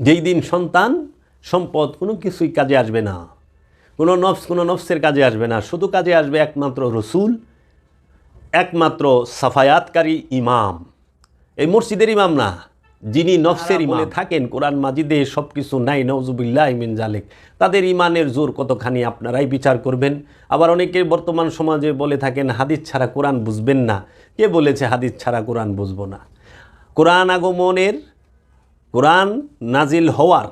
যেই দিন সন্তান, সম্পদ কোনো কিছুই কাজে আসবে না। কোনো নফস, কোনো নফসের কাজে আসবে না। শুধু কাজে আসবে একমাত্র রসুল, একমাত্র সাফায়াতকারী ইমাম। এই মসজিদের ইমাম না, যিনি নফসের ইমাম। থাকেন, কোরআন মাজিদে সব কিছু নাই নওজুবিল্লাহ ইমিন জালেক তাদের ইমানের জোর কতখানি আপনারাই বিচার করবেন? আবার অনেকে বর্তমান সমাজে বলে থাকেন, হাদিস ছাড়া কোরআন বুঝবেন না। কে বলেছে হাদিস ছাড়া কোরআন বুঝব না? কোরআন আগমনের কোরআন নাজিল হওয়ার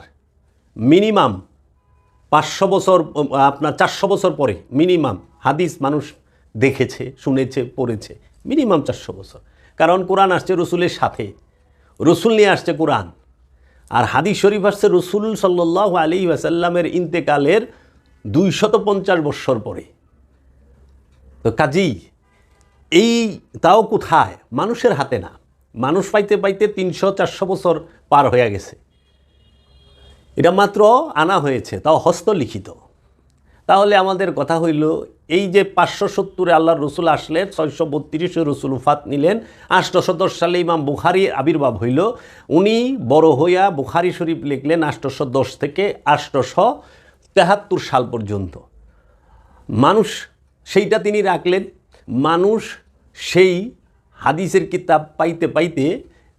মিনিমাম পাঁচশো বছর, আপনার চারশো বছর পরে মিনিমাম হাদিস মানুষ দেখেছে, শুনেছে, পড়েছে, মিনিমাম চারশো বছর। কারণ কোরআন আসছে রসুলের সাথে। রসুল নিয়ে আসছে কোরআন। আর হাদিস শরীফ আসছে রসুল সাল্লাহ আলী ওয়াসাল্লামের ইন্তেকালের দুইশত পঞ্চাশ বৎসর পরে। তো কাজেই এই তাও কোথায়? মানুষের হাতে না। মানুষ পাইতে পাইতে তিনশো চারশো বছর পার হয়ে গেছে। এটা মাত্র আনা হয়েছে, তাও হস্তলিখিত। তাহলে আমাদের কথা হইল, এই যে পাঁচশো সত্তরে আল্লাহর রসুল আসলেন, ছয়শো বত্রিশে রসুল উফাত নিলেন আষ্টশো দশ সালে ইমাম বুখারি আবির্ভাব হইল, উনি বড় হইয়া বুখারি শরীফ লিখলেন আষ্টশো দশ থেকে আষ্টশো তেহাত্তর সাল পর্যন্ত। মানুষ সেইটা তিনি রাখলেন, মানুষ সেই হাদিসের কিতাব পাইতে পাইতে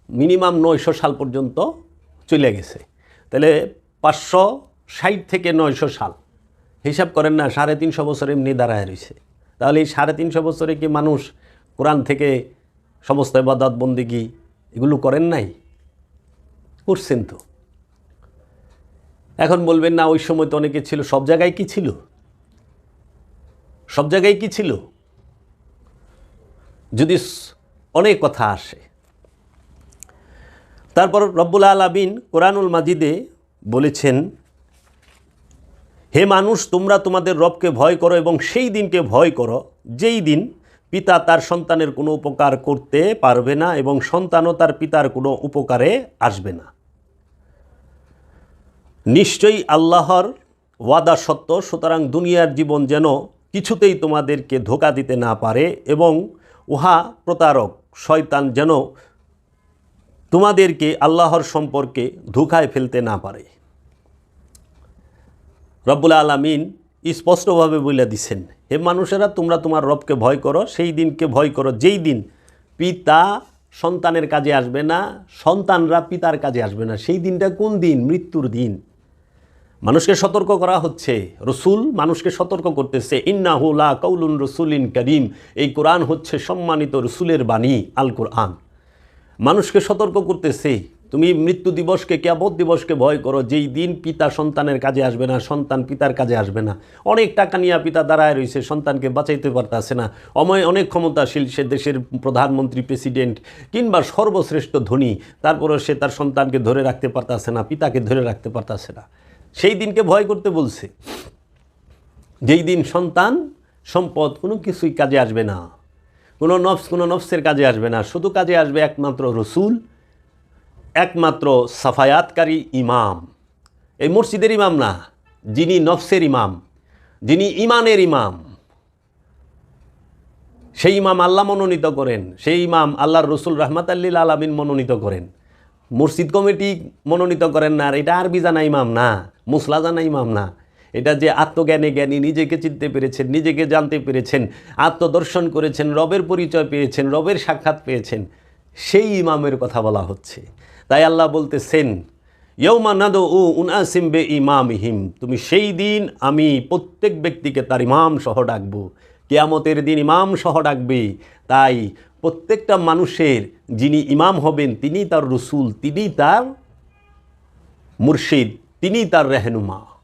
মিনিমাম নয়শো সাল পর্যন্ত চলে গেছে। তাহলে পাঁচশো ষাট থেকে নয়শো সাল। হিসাব করেন না, সাড়ে তিনশো বছর এমনি দাঁড়ায় রয়েছে। তাহলে এই সাড়ে তিনশো বছরে কি মানুষ কোরআন থেকে সমস্ত এবাদত বন্দিগি এগুলো করেন নাই? করছেন তো। এখন বলবেন, না, ওই সময় তো অনেকে ছিল, সব জায়গায় কি ছিল? সব জায়গায় কি ছিল? যদি অনেক কথা আসে তারপর রব্বুল আলামিন কোরআনুল মাজিদে বলেছেন, হে মানুষ, তোমরা তোমাদের রবকে ভয় করো এবং সেই দিনকে ভয় করো, যেই দিন পিতা তার সন্তানের কোনো উপকার করতে পারবে না এবং সন্তানও তার পিতার কোনো উপকারে আসবে না। নিশ্চয়ই আল্লাহর ওয়াদা সত্য, সুতরাং দুনিয়ার জীবন যেন কিছুতেই তোমাদেরকে ধোকা দিতে না পারে এবং উহা প্রতারক, শয়তান যেন তোমাদেরকে আল্লাহর সম্পর্কে ধোকায় ফেলতে না পারে। রব্বুল আলমিন স্পষ্টভাবে বলে দিছেন, হে মানুষেরা, তোমরা তোমার রবকে ভয় করো, সেই দিনকে ভয় করো। যেই দিন পিতা সন্তানের কাজে আসবে না, সন্তানরা পিতার কাজে আসবে না, সেই দিনটা কোন দিন? মৃত্যুর দিন। মানুষকে সতর্ক করা হচ্ছে। রসুল মানুষকে সতর্ক করতেছে ইন্নাহুলা কৌলুন রসুলিন করিম। এই কোরআন হচ্ছে সম্মানিত রসুলের বাণী, আল কোরআন। মানুষকে সতর্ক করতেছে। তুমি মৃত্যু দিবসকে কেয়াবত দিবসকে ভয় করো। যেই দিন পিতা সন্তানের কাজে আসবে না, সন্তান পিতার কাজে আসবে না। অনেক টাকা নিয়ে পিতা দাঁড়ায় রয়েছে সন্তানকে বাঁচাইতে পারতেছে না। অময় অনেক ক্ষমতাশীল, সে দেশের প্রধানমন্ত্রী, প্রেসিডেন্ট কিংবা সর্বশ্রেষ্ঠ ধনী, তারপরেও সে তার সন্তানকে ধরে রাখতে পারতেছে না, পিতাকে ধরে রাখতে পারতেছে না। সেই দিনকে ভয় করতে বলছে। যেই দিন সন্তান, সম্পদ কোনো কিছুই কাজে আসবে না। কোনো নফস, কোনো নফসের কাজে আসবে না। শুধু কাজে আসবে একমাত্র রসুল, একমাত্র সাফায়াতকারী ইমাম। এই মসজিদের ইমাম না, যিনি নফসের ইমাম, যিনি ইমানের ইমাম। সেই ইমাম আল্লাহ মনোনীত করেন, সেই ইমাম আল্লাহর রসুল রহমাত আল্লিল আলমিন মনোনীত করেন। মসজিদ কমিটি মনোনীত করেন না, আর এটা আরবি জানা ইমাম না, মুসলা জানা ইমাম না। এটা যে আত্মজ্ঞানে জ্ঞানী নিজেকে চিনতে পেরেছেন, নিজেকে জানতে পেরেছেন, আত্মদর্শন করেছেন, রবের পরিচয় পেয়েছেন, রবের সাক্ষাৎ পেয়েছেন, সেই ইমামের কথা বলা হচ্ছে। তাই আল্লাহ বলতেছেন ইয়ৌমা নাদো উ উনাসিম বে ইমামিহিম তুমি সেই দিন আমি প্রত্যেক ব্যক্তিকে তার ইমাম সহ ডাকবো। কেয়ামতের দিন ইমাম সহ ডাকবে। তাই প্রত্যেকটা মানুষের যিনি ইমাম হবেন, তিনি তার রসুল, তিনি তার মুর্শিদ, তিনি তার রেহনুমা।